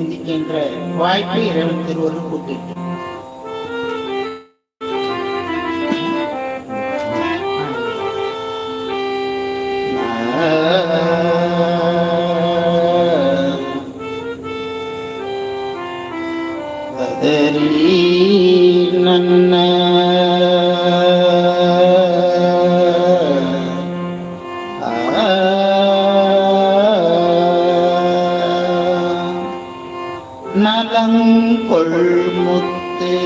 சிந்திக்கின்ற வாய்ப்பை இறைவன் திருவருள் கூட்டிட்டு கதறி കൊൾമുത്തേ.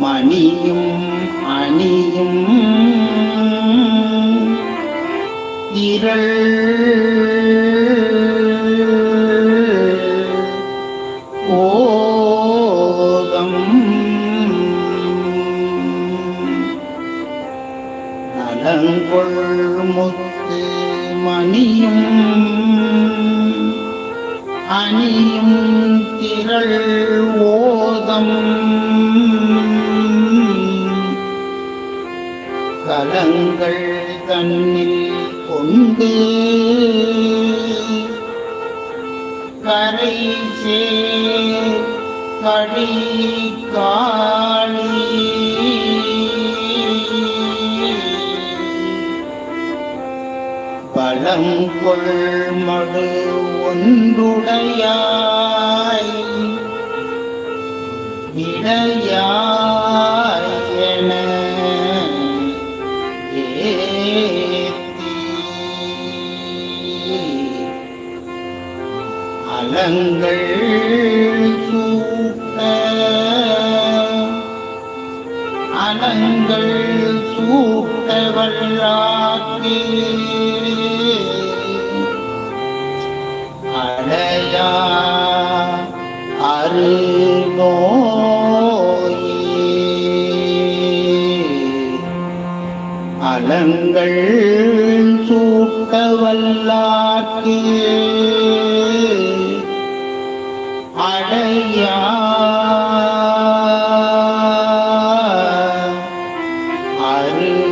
മണിയും അണിയും ഇരൾ ഓകം. നലങ്കൊൾ മുത്ത് മണിയും அணியும் திரள் ஓதம். கலங்கள் தன்னில் கொண்டு. கரை சே கடி காளி பலம் கொள்மடு ஒன்றுடையாய் இடையாய் அலங்கள் அலங்கள் சூட்ட வல்லாக்கு அடையா. அரு